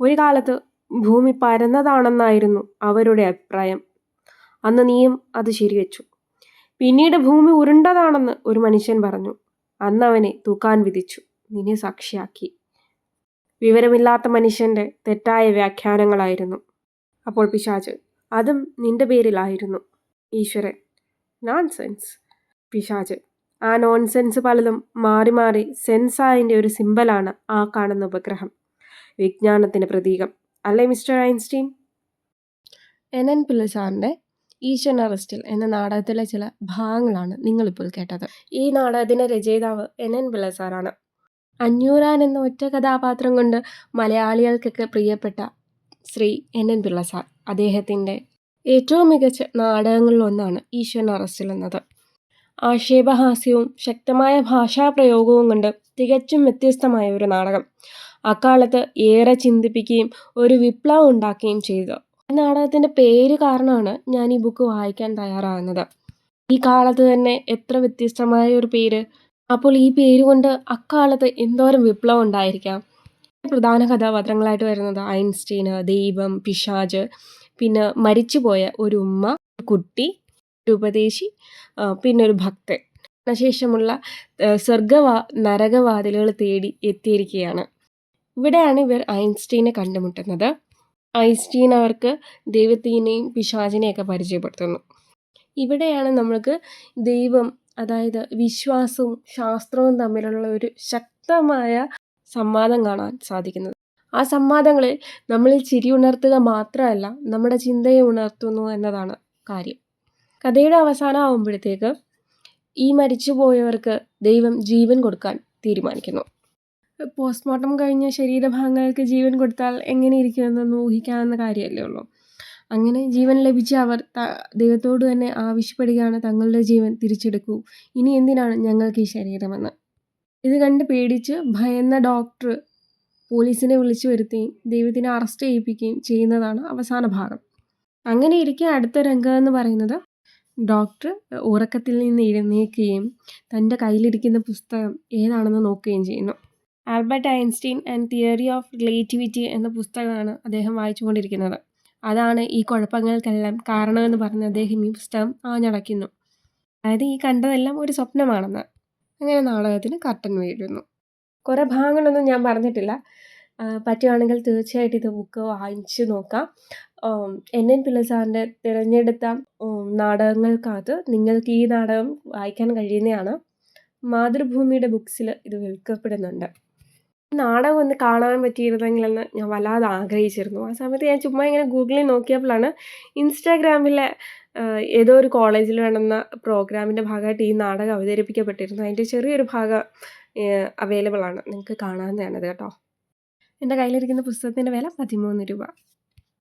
ഒരു കാലത്ത് ഭൂമി പരന്നതാണെന്നായിരുന്നു അവരുടെ അഭിപ്രായം. അന്ന് നീയും അത് ശരിവെച്ചു. പിന്നീട് ഭൂമി ഉരുണ്ടതാണെന്ന് ഒരു മനുഷ്യൻ പറഞ്ഞു. അന്ന് അവനെ തൂക്കാൻ വിധിച്ചു. നിന്നെ സാക്ഷിയാക്കി. വിവരമില്ലാത്ത മനുഷ്യന്റെ തെറ്റായ വ്യാഖ്യാനങ്ങളായിരുന്നു. അപ്പോൾ പിശാച് അതും നിന്റെ പേരിലായിരുന്നു. ഈശ്വരൻ നോൺസെൻസ് പിശാച് ആ നോൺസെൻസ് പലതും മാറി മാറി സെൻസായന്റെ ഒരു സിമ്പലാണ് ആ കാണുന്ന ഉപഗ്രഹം. വിജ്ഞാനത്തിന് പ്രതീകം. അല്ലേ mister Einstein? N. N. Pillai സാറിന്റെ ഈശ്വരൻ അറസ്റ്റിൽ എന്ന നാടകത്തിലെ ചില ഭാഗങ്ങളാണ് നിങ്ങളിപ്പോൾ കേട്ടത്. ഈ നാടകത്തിന്റെ രചയിതാവ് എൻ. എൻ. പിള്ള സാറാണ് അഞ്ഞൂറാൻ എന്ന ഒറ്റ കഥാപാത്രം കൊണ്ട് മലയാളികൾക്കൊക്കെ പ്രിയപ്പെട്ട Shri N. N. Pillai sir അദ്ദേഹത്തിന്റെ ഏറ്റവും മികച്ച നാടകങ്ങളിലൊന്നാണ് ഈശ്വരൻ അറസ്റ്റിൽ എന്നത്. ആക്ഷേപഹാസ്യവും ശക്തമായ ഭാഷാപ്രയോഗവും കൊണ്ട് തികച്ചും വ്യത്യസ്തമായ ഒരു നാടകം. അക്കാലത്ത് ഏറെ ചിന്തിപ്പിക്കുകയും ഒരു വിപ്ലവം ഉണ്ടാക്കുകയും ചെയ്തു. ഈ നാടകത്തിന്റെ പേര് കാരണമാണ് ഞാൻ ഈ ബുക്ക് വായിക്കാൻ തയ്യാറാകുന്നത്. ഈ കാലത്ത് തന്നെ എത്ര വ്യത്യസ്തമായ ഒരു പേര്. അപ്പോൾ ഈ പേര് കൊണ്ട് അക്കാലത്ത് എന്തോരം വിപ്ലവം ഉണ്ടായിരിക്കാം? പ്രധാന കഥാപാത്രങ്ങളായിട്ട് വരുന്നത് ഐൻസ്റ്റീന് ദൈവം പിശാജ് പിന്നെ മരിച്ചുപോയ ഒരു ഉമ്മ കുട്ടി ഒരു ഉപദേശി പിന്നെ ഒരു ഭക്തൻ. ശേഷമുള്ള സ്വർഗവാ നരകവാതിലുകൾ തേടി എത്തിയിരിക്കുകയാണ്. ഇവിടെയാണ് ഇവർ ഐൻസ്റ്റീനെ കണ്ടുമുട്ടുന്നത്. ഐൻസ്റ്റീൻ അവർക്ക് ദൈവത്തിനെയും പിശാചിനെയൊക്കെ പരിചയപ്പെടുത്തുന്നു. ഇവിടെയാണ് നമ്മൾക്ക് ദൈവം അതായത് വിശ്വാസവും ശാസ്ത്രവും തമ്മിലുള്ള ഒരു ശക്തമായ സംവാദം കാണാൻ സാധിക്കുന്നത്. ആ സംവാദങ്ങളിൽ നമ്മളിൽ ചിരി ഉണർത്തുക മാത്രമല്ല നമ്മുടെ ചിന്തയെ ഉണർത്തുന്നു എന്നതാണ് കാര്യം. കഥയുടെ അവസാനം ആകുമ്പോഴത്തേക്ക് ഈ മരിച്ചുപോയവർക്ക് ദൈവം ജീവൻ കൊടുക്കാൻ തീരുമാനിക്കുന്നു. പോസ്റ്റ്മോർട്ടം കഴിഞ്ഞ ശരീരഭാഗങ്ങൾക്ക് ജീവൻ കൊടുത്താൽ എങ്ങനെ ഇരിക്കുമെന്ന് ഊഹിക്കാവുന്ന കാര്യമല്ലേ ഉള്ളൂ. അങ്ങനെ ജീവൻ ലഭിച്ച അവർ ദൈവത്തോട് തന്നെ ആവശ്യപ്പെടുകയാണ് തങ്ങളുടെ ജീവൻ തിരിച്ചെടുക്കൂ. ഇനി എന്തിനാണ് ഞങ്ങൾക്ക് ഈ ശരീരമെന്ന്? ഇത് കണ്ട് പേടിച്ച് ഭയന്ന ഡോക്ടർ പോലീസിനെ വിളിച്ചു വരുത്തുകയും ദൈവത്തിനെ അറസ്റ്റ് ചെയ്യിപ്പിക്കുകയും ചെയ്യുന്നതാണ് അവസാന ഭാഗം. അങ്ങനെ ഇരിക്കെ അടുത്ത രംഗം എന്ന് പറയുന്നത് ഡോക്ടർ ഉറക്കത്തിൽ നിന്ന് എഴുന്നേൽക്കുകയും തന്റെ കയ്യിലിരിക്കുന്ന പുസ്തകം ഏതാണെന്ന് നോക്കുകയും ചെയ്യുന്നു. Albert Einstein and theory of relativity എന്ന പുസ്തകമാണ് അദ്ദേഹം വായിച്ചുകൊണ്ടിരിക്കുന്നത്. അതാണ് ഈ കുഴപ്പങ്ങൾക്കെല്ലാം കാരണമെന്ന് പറഞ്ഞ് അദ്ദേഹം ഈ പുസ്തകം ആഞ്ഞടയ്ക്കുന്നു. അതായത് ഈ കണ്ടതെല്ലാം ഒരു സ്വപ്നമാണെന്ന്. അങ്ങനെ നാടകത്തിന് കർട്ടൻ വീഴുന്നു. കുറേ ഭാഗങ്ങളൊന്നും ഞാൻ പറഞ്ഞിട്ടില്ല. പറ്റുകയാണെങ്കിൽ തീർച്ചയായിട്ടും ഇത് ബുക്ക് വായിച്ച് നോക്കാം. എൻ എൻ പിള്ള സാറിന്റെ തിരഞ്ഞെടുത്ത നാടകങ്ങൾക്കകത്ത് നിങ്ങൾക്ക് ഈ നാടകം വായിക്കാൻ കഴിയുന്നതാണ്. മാതൃഭൂമിയുടെ ബുക്സിൽ ഇത് വിൽക്കപ്പെടുന്നുണ്ട്. നാടകം ഒന്ന് കാണാൻ പറ്റിയിരുന്നെങ്കിലെന്ന് ഞാൻ വല്ലാതെ ആഗ്രഹിച്ചിരുന്നു. ആ സമയത്ത് ഞാൻ ചുമ്മാ ഇങ്ങനെ ഗൂഗിളിൽ നോക്കിയപ്പോഴാണ് ഇൻസ്റ്റാഗ്രാമിലെ ഏതോ ഒരു കോളേജിൽ നടന്ന പ്രോഗ്രാമിന്റെ ഭാഗമായിട്ട് ഈ നാടകം അവതരിപ്പിക്കപ്പെട്ടിരുന്നു. അതിന്റെ ചെറിയൊരു ഭാഗം അവൈലബിൾ ആണ്. നിങ്ങൾക്ക് കാണാവുന്നതാണത് കേട്ടോ. എന്റെ കയ്യിലിരിക്കുന്ന പുസ്തകത്തിന്റെ വില പതിമൂന്ന് രൂപ.